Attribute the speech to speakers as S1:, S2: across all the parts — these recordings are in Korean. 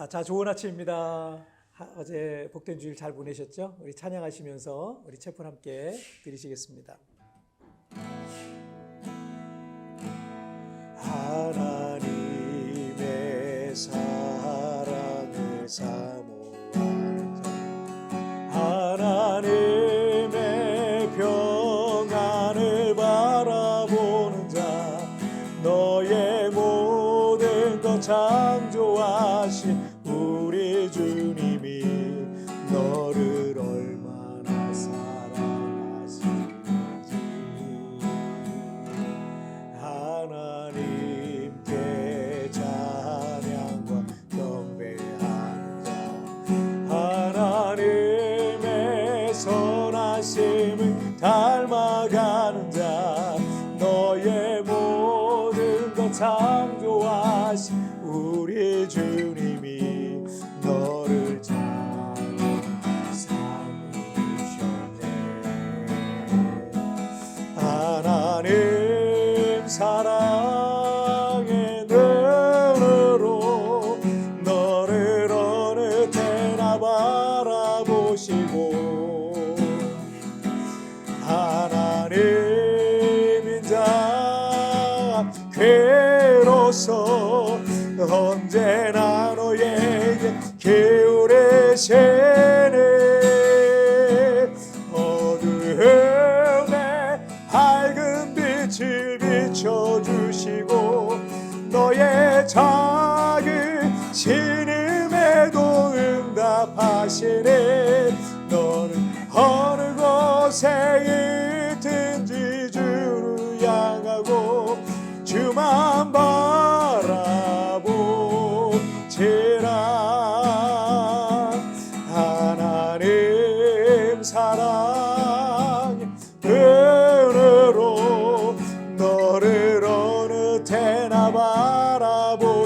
S1: 아, 자, 좋은 아침입니다. 하- 어제 복된 주일 잘 보내셨죠? 우리 찬양하시면서 우리 채플 함께 드리시겠습니다. 하나님의 사랑을 사 기울이시네 어두움에 밝은 빛을 비춰주시고 너의 작은 신음에도 응답하시네. 너는 어느 곳에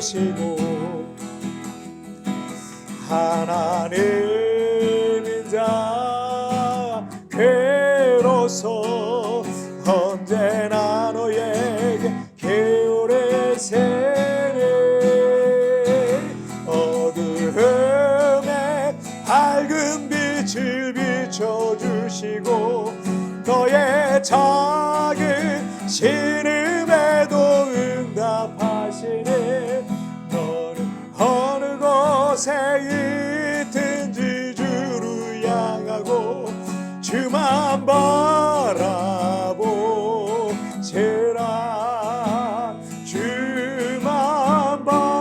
S1: 보시고 하나님 인 자 괴로서 언제나 너에게 기울이세네 어두움에 밝은 빛을 비춰주시고 너의 작은 신음 곳에 있든지 주를 향하고 주만 바라보시라 주만 바라보시라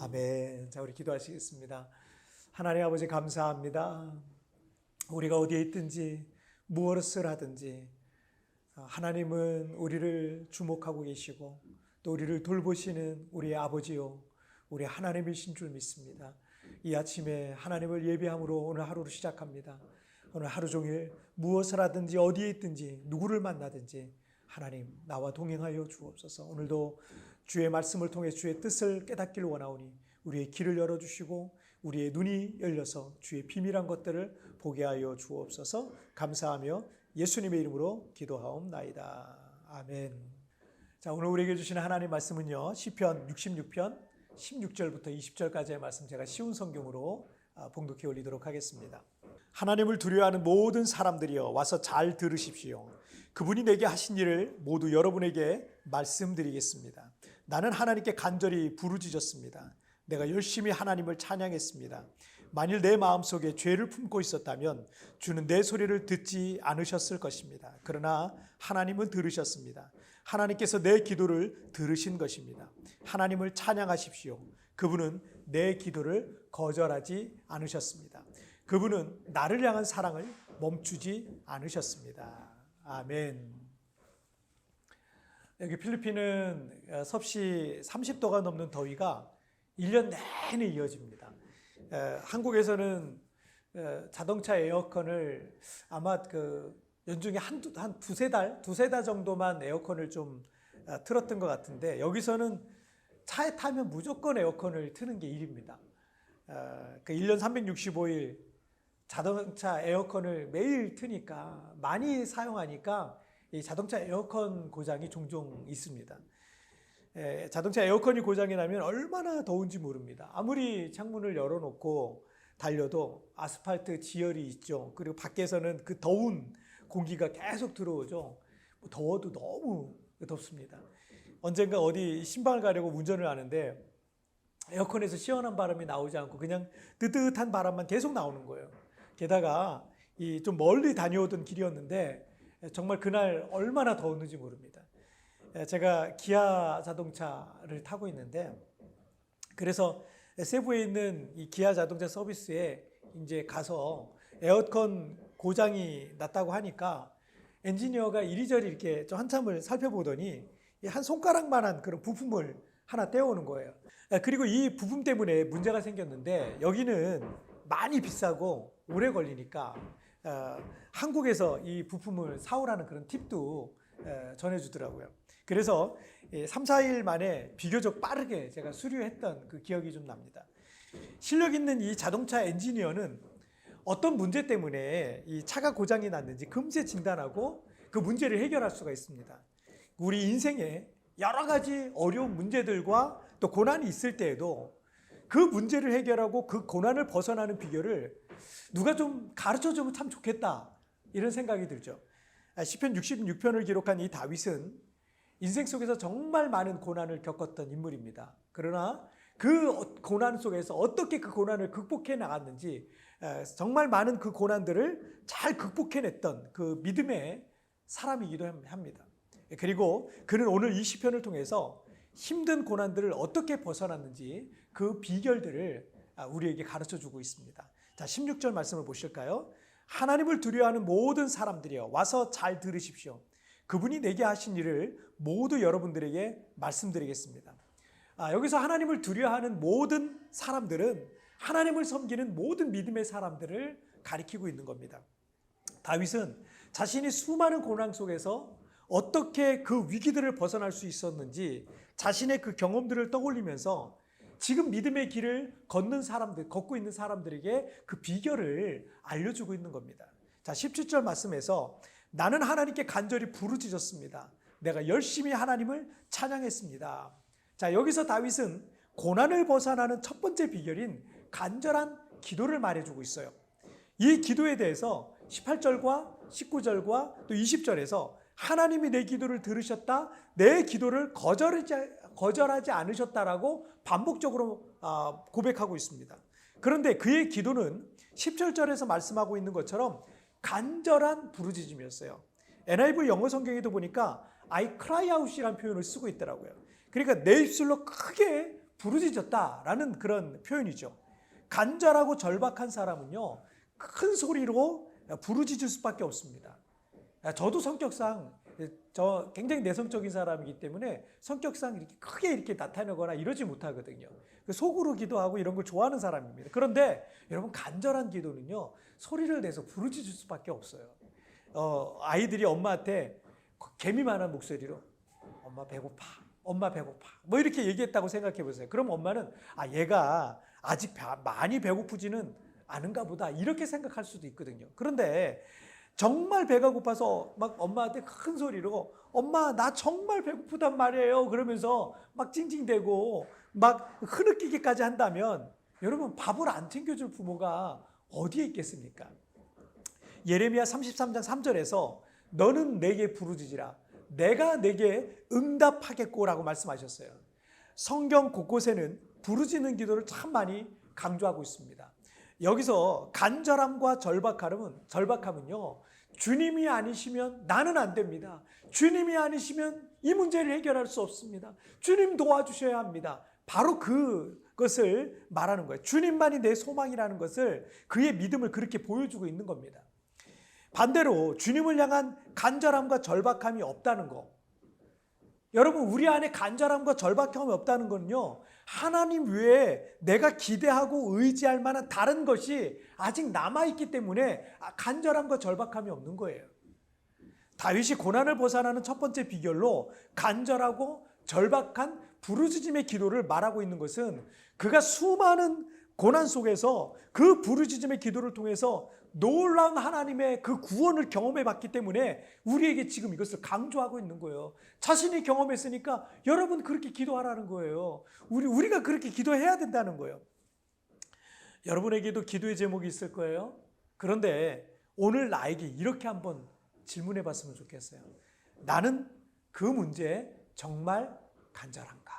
S1: 아멘. 자, 우리 기도하시겠습니다. 하나님 아버지 감사합니다. 우리가 어디에 있든지 무엇을 하든지 아, 하나님은 우리를 주목하고 계시고 또 우리를 돌보시는 우리의 아버지요. 우리 하나님이신 줄 믿습니다. 이 아침에 하나님을 예배함으로 오늘 하루를 시작합니다. 오늘 하루 종일 무엇을 하든지 어디에 있든지 누구를 만나든지 하나님 나와 동행하여 주옵소서. 오늘도 주의 말씀을 통해 주의 뜻을 깨닫기를 원하오니 우리의 길을 열어 주시고 우리의 눈이 열려서 주의 비밀한 것들을 보게 하여 주옵소서. 감사하며 예수님의 이름으로 기도하옵나이다. 아멘. 자, 오늘 우리에게 주시는 하나님 말씀은요. 시편 66편 16절부터 20절까지의 말씀 제가 쉬운 성경으로 아, 봉독해 올리도록 하겠습니다. 하나님을 두려워하는 모든 사람들이여 와서 잘 들으십시오. 그분이 내게 하신 일을 모두 여러분에게 말씀드리겠습니다. 나는 하나님께 간절히 부르짖었습니다. 내가 열심히 하나님을 찬양했습니다. 만일 내 마음속에 죄를 품고 있었다면 주는 내 소리를 듣지 않으셨을 것입니다. 그러나 하나님은 들으셨습니다. 하나님께서 내 기도를 들으신 것입니다. 하나님을 찬양하십시오. 그분은 내 기도를 거절하지 않으셨습니다. 그분은 나를 향한 사랑을 멈추지 않으셨습니다. 아멘. 여기 필리핀은 어, 섭씨 30도가 넘는 더위가 1년 내내 이어집니다. 에, 한국에서는 에, 자동차 에어컨을 아마 그 연중에 한 두 한 두세 달 두세 달 정도만 에어컨을 좀 아, 틀었던 것 같은데 여기서는 차에 타면 무조건 에어컨을 트는 게 일입니다. 어, 그 1년 365일 자동차 에어컨을 매일 트니까 많이 사용하니까 이 자동차 에어컨 고장이 종종 있습니다. 에, 자동차 에어컨이 고장이 나면 얼마나 더운지 모릅니다. 아무리 창문을 열어놓고 달려도 아스팔트 지열이 있죠. 그리고 밖에서는 그 더운 공기가 계속 들어오죠. 뭐 더워도 너무 덥습니다. 언젠가 어디 신방을 가려고 운전을 하는데 에어컨에서 시원한 바람이 나오지 않고 그냥 뜨뜻한 바람만 계속 나오는 거예요. 게다가 이 좀 멀리 다녀오던 길이었는데 정말 그날 얼마나 더웠는지 모릅니다. 제가 기아 자동차를 타고 있는데 그래서 세부에 있는 이 기아 자동차 서비스에 이제 가서 에어컨 고장이 났다고 하니까 엔지니어가 이리저리 이렇게 좀 한참을 살펴보더니 이한 손가락만한 그런 부품을 하나 떼어오는 거예요. 그리고 이 부품 때문에 문제가 생겼는데 여기는 많이 비싸고 오래 걸리니까 어, 한국에서 이 부품을 사오라는 그런 팁도 어, 전해주더라고요. 그래서 3, 4일 만에 비교적 빠르게 제가 수리했던 그 기억이 좀 납니다. 실력 있는 이 자동차 엔지니어는 어떤 문제 때문에 이 차가 고장이 났는지 금세 진단하고 그 문제를 해결할 수가 있습니다. 우리 인생에 여러 가지 어려운 문제들과 또 고난이 있을 때에도 그 문제를 해결하고 그 고난을 벗어나는 비결을 누가 좀 가르쳐 주면 참 좋겠다. 이런 생각이 들죠. 아, 시편 66편을 기록한 이 다윗은 인생 속에서 정말 많은 고난을 겪었던 인물입니다. 그러나 그 고난 속에서 어떻게 그 고난을 극복해 나갔는지 에, 정말 많은 그 고난들을 잘 극복해냈던 그 믿음의 사람이기도 합니다. 그리고 그는 오늘 이 시편을 통해서 힘든 고난들을 어떻게 벗어났는지 그 비결들을 아, 우리에게 가르쳐 주고 있습니다. 자, 16절 말씀을 보실까요? 하나님을 두려워하는 모든 사람들이여 와서 잘 들으십시오. 그분이 내게 하신 일을 모두 여러분들에게 말씀드리겠습니다. 아, 여기서 하나님을 두려워하는 모든 사람들은 하나님을 섬기는 모든 믿음의 사람들을 가리키고 있는 겁니다. 다윗은 자신이 수많은 고난 속에서 어떻게 그 위기들을 벗어날 수 있었는지 자신의 그 경험들을 떠올리면서 지금 믿음의 길을 걷는 사람들, 걷고 있는 사람들에게 그 비결을 알려주고 있는 겁니다. 자, 17절 말씀에서 나는 하나님께 간절히 부르짖었습니다. 내가 열심히 하나님을 찬양했습니다. 자, 여기서 다윗은 고난을 벗어나는 첫 번째 비결인 간절한 기도를 말해주고 있어요. 이 기도에 대해서 18절과 19절과 또 20절에서 하나님이 내 기도를 들으셨다, 내 기도를 거절하지, 않으셨다라고 반복적으로 아, 고백하고 있습니다. 그런데 그의 기도는 17절에서 말씀하고 있는 것처럼 간절한 부르짖음이었어요. NIV 영어 성경에도 보니까 I cry out이라는 표현을 쓰고 있더라고요. 그러니까 내 입술로 크게 부르짖었다라는 그런 표현이죠. 간절하고 절박한 사람은요, 큰 소리로 부르짖을 수밖에 없습니다. 저도 성격상 저 굉장히 내성적인 사람이기 때문에 성격상 이렇게 크게 이렇게 나타내거나 이러지 못하거든요. 그 속으로 기도하고 이런 걸 좋아하는 사람입니다. 그런데 여러분 간절한 기도는요 소리를 내서 부르짖을 수밖에 없어요. 어, 아이들이 엄마한테 개미만한 목소리로 엄마 배고파, 엄마 배고파 뭐 이렇게 얘기했다고 생각해 보세요. 그럼 엄마는 아 얘가 아직 많이 배고프지는 않은가 보다 이렇게 생각할 수도 있거든요. 그런데 정말 배가 고파서 막 엄마한테 큰 소리로 엄마 나 정말 배고프단 말이에요 그러면서 막 찡찡대고 막 흐느끼기까지 한다면 여러분 밥을 안 챙겨줄 부모가 어디에 있겠습니까? 예레미야 33장 3절에서 너는 내게 부르짖으라 내가 내게 응답하겠고라고 말씀하셨어요. 성경 곳곳에는 부르짖는 기도를 참 많이 강조하고 있습니다. 여기서 간절함과 절박함은 절박함은요. 주님이 아니시면 나는 안 됩니다. 주님이 아니시면 이 문제를 해결할 수 없습니다. 주님 도와주셔야 합니다. 바로 그 것을 말하는 거예요. 주님만이 내 소망이라는 것을 그의 믿음을 그렇게 보여주고 있는 겁니다. 반대로 주님을 향한 간절함과 절박함이 없다는 거. 여러분, 우리 안에 간절함과 절박함이 없다는 건요, 하나님 외에 내가 기대하고 의지할 만한 다른 것이 아직 남아있기 때문에 간절함과 절박함이 없는 거예요. 다윗이 고난을 벗어나는 첫 번째 비결로 간절하고 절박한 부르짖음의 기도를 말하고 있는 것은 그가 수많은 고난 속에서 그 부르짖음의 기도를 통해서 놀라운 하나님의 그 구원을 경험해 봤기 때문에 우리에게 지금 이것을 강조하고 있는 거예요. 자신이 경험했으니까 여러분 그렇게 기도하라는 거예요. 우리 우리가 그렇게 기도해야 된다는 거예요. 여러분에게도 기도의 제목이 있을 거예요. 그런데 오늘 나에게 이렇게 한번 질문해 봤으면 좋겠어요. 나는 그 문제 정말 간절한가?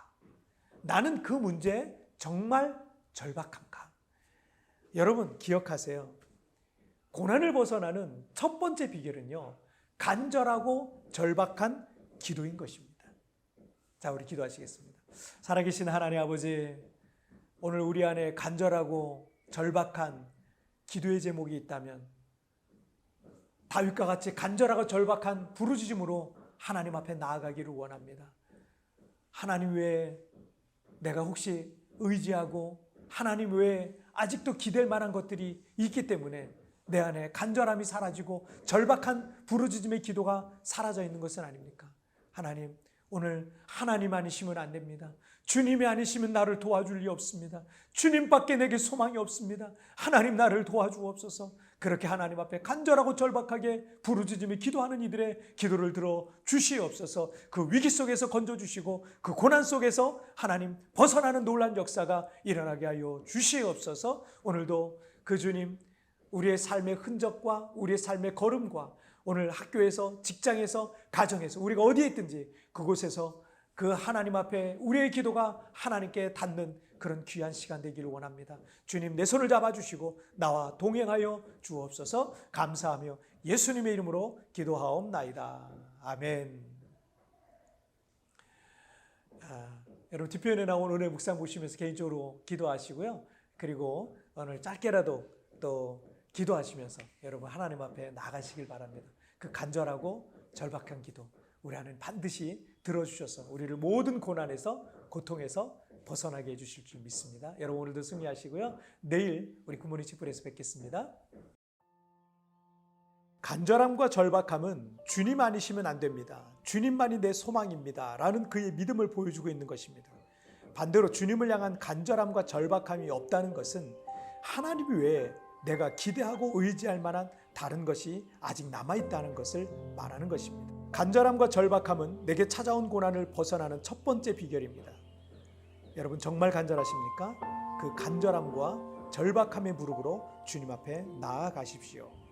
S1: 나는 그 문제 정말 절박한가? 여러분 기억하세요. 고난을 벗어나는 첫 번째 비결은요. 간절하고 절박한 기도인 것입니다. 자, 우리 기도하시겠습니다. 살아계신 하나님 아버지, 오늘 우리 안에 간절하고 절박한 기도의 제목이 있다면 다윗과 같이 간절하고 절박한 부르짖음으로 하나님 앞에 나아가기를 원합니다. 하나님 외에 내가 혹시 의지하고 하나님 외에 아직도 기댈 만한 것들이 있기 때문에 내 안에 간절함이 사라지고 절박한 부르짖음의 기도가 사라져 있는 것은 아닙니까? 하나님, 오늘 하나님 아니시면 안 됩니다. 주님이 아니시면 나를 도와줄 리 없습니다. 주님밖에 내게 소망이 없습니다. 하나님 나를 도와주옵소서. 그렇게 하나님 앞에 간절하고 절박하게 부르짖으며 기도하는 이들의 기도를 들어 주시옵소서. 그 위기 속에서 건져 주시고 그 고난 속에서 하나님 벗어나는 놀란 역사가 일어나게 하여 주시옵소서. 오늘도 그 주님 우리의 삶의 흔적과 우리의 삶의 걸음과 오늘 학교에서 직장에서 가정에서 우리가 어디에 있든지 그곳에서 그 하나님 앞에 우리의 기도가 하나님께 닿는 그런 귀한 시간 되기를 원합니다. 주님 내 손을 잡아주시고 나와 동행하여 주옵소서 감사하며 예수님의 이름으로 기도하옵나이다. 아멘. 아, 여러분 뒷편에 나온 오늘 묵상 보시면서 개인적으로 기도하시고요. 그리고 오늘 짧게라도 또 기도하시면서 여러분 하나님 앞에 나가시길 바랍니다. 그 간절하고 절박한 기도 우리 하나님 반드시 들어주셔서 우리를 모든 고난에서 고통에서 벗어나게 해주실 줄 믿습니다. 여러분 오늘도 승리하시고요. 내일 우리 굿모닝 치플에서 뵙겠습니다. 간절함과 절박함은 주님 아니시면 안 됩니다. 주님만이 내 소망입니다. 라는 그의 믿음을 보여주고 있는 것입니다. 반대로 주님을 향한 간절함과 절박함이 없다는 것은 하나님 외에 내가 기대하고 의지할 만한 다른 것이 아직 남아있다는 것을 말하는 것입니다. 간절함과 절박함은 내게 찾아온 고난을 벗어나는 첫 번째 비결입니다. 여러분 정말 간절하십니까? 그 간절함과 절박함의 무릎으로 주님 앞에 나아가십시오.